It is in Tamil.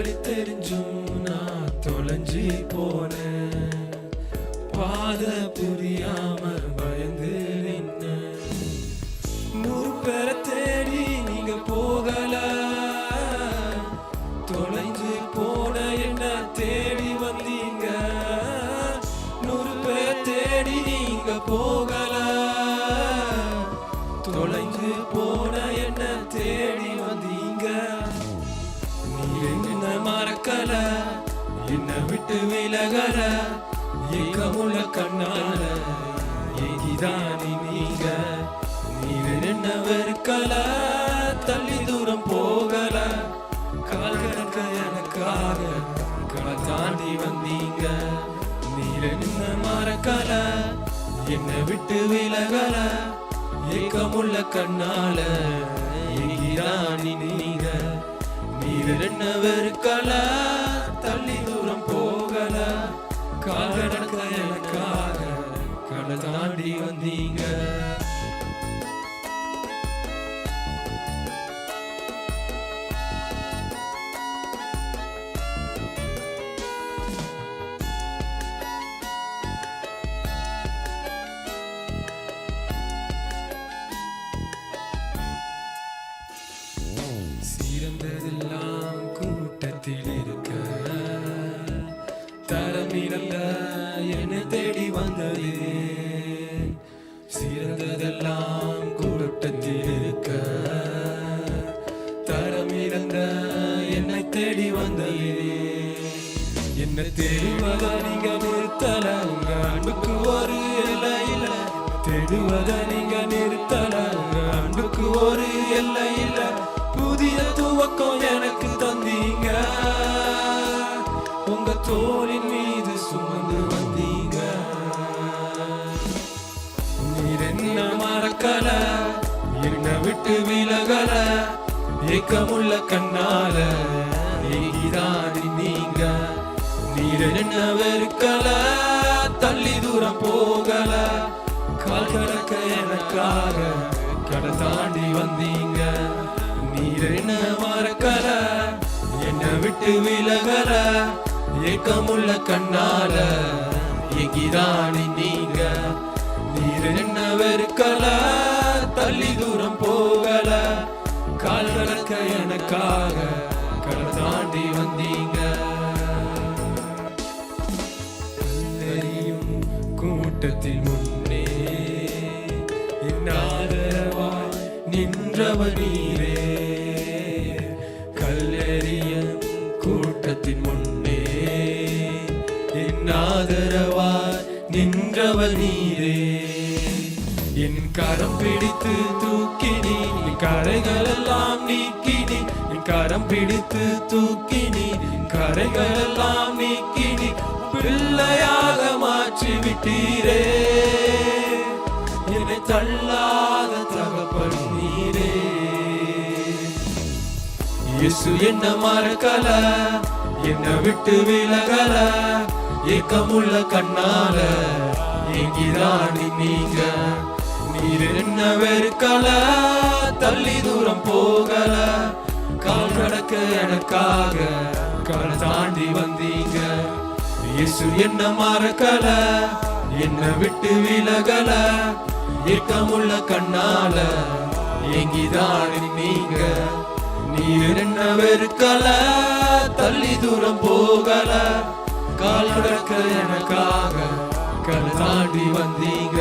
வழி தெரிஞ்சும் நான் தொலைஞ்சி போனேன். பாத புரியாம பயந்து நின்ன நூறு பேரை தேடி நீங்க போகல. தொலைஞ்சு போன என்ன தேடி வந்தீங்க? நூறு பேரை தேடி நீங்க போகல. தொலைஞ்சு போன என்ன தேடி வந்தீங்க? நீங்க மறக்கல என்ன விட்டு விலகல ஏக்கமுள்ள கண்ணால. ஏகிதானி நீங்க நீர் என்ன வெறுக்கல தள்ளி தூரம் போகல. கால் கணக்க எனக்காக களை தாண்டி வந்தீங்க. நீர் என்ன மறக்கல என்ன விட்டு விலகல. ஏக்கமுள்ள கண்ணால ஏகிதானி நீங்க. நீர் என்ன வெறுக்கல தள்ளி தூரம் போகல. கால் கிடக்க எனக்காக களை தாண்டி வந்தீங்க. சிறந்ததெல்லாம் கூட்டத்தில் இருக்க தரமிழந்த என்னை தேடி வந்தது. சிறந்ததெல்லாம் கூட்டத்தில் இருக்க தரமிழந்த என்னை தேடி வந்தது. என்ன தேடுவத நீங்க நிறுத்தல உங்க அன்புக்கு ஒரு எல்லையில இல்ல. தேடுவத நீங்க நிறுத்தல உங்க அன்புக்கு ஒரு எல்லை தோளின் மீது சுமந்து வந்தீங்க. நீர் என்ன மறக்கல என்ன விட்டு விலகல ஏக்கமுள்ள கண்ணால நீதானி நீங்க. நீர் என்ன வெறுக்கல தள்ளி தூரம் போகல கால் கடக்க எனக்காக கடை தாண்டி வந்தீங்க. நீர் என்ன மறக்கல என்ன விட்டு விலகல ஏக்கமுள்ள கண்ணால எகிராணி நீங்க. நீர் என்ன வெறுக்கல தள்ளி தூரம் போகல. கால் கலக்க எனக்காக கடல் தாண்டி வந்தீங்க. தெரியும் கூட்டத்தில் முன்னே என் ஆதரவாய் நின்றவர் நீரே. கல்லெறியும் கூட்டத்தின் முன்னே நின்றவர் நீரே. என் கரம் பிடித்து தூக்கினி என் கரைகளெல்லாம் நீக்கினி என் கரம் பிடித்து தூக்கினி என் கரைகளெல்லாம் நீக்கினி பிள்ளையாக மாற்றி விட்டீரே என்னை தள்ளாத தகப்பன் நீரே. இயேசு என்ன மறக்கல என்ன விட்டு விலகல ஏக்கமுள்ள கண்ணால. எங்கிராணி நீங்க? நீர் என்ன வெறுக்கல தள்ளி தூரம் போகல. கால் நடக்க எனக்காக கடை தாண்டி வந்தீங்க. இயேசு என்ன மறக்கல என்ன விட்டு விலகல. ஏக்கமுள்ள கண்ணால எங்கிதான் நீங்க? நீர் என்ன வெறுக்கல தள்ளி தூரம் போகல. கால் நடக்க எனக்காக கல் தாண்டி வந்தீங்க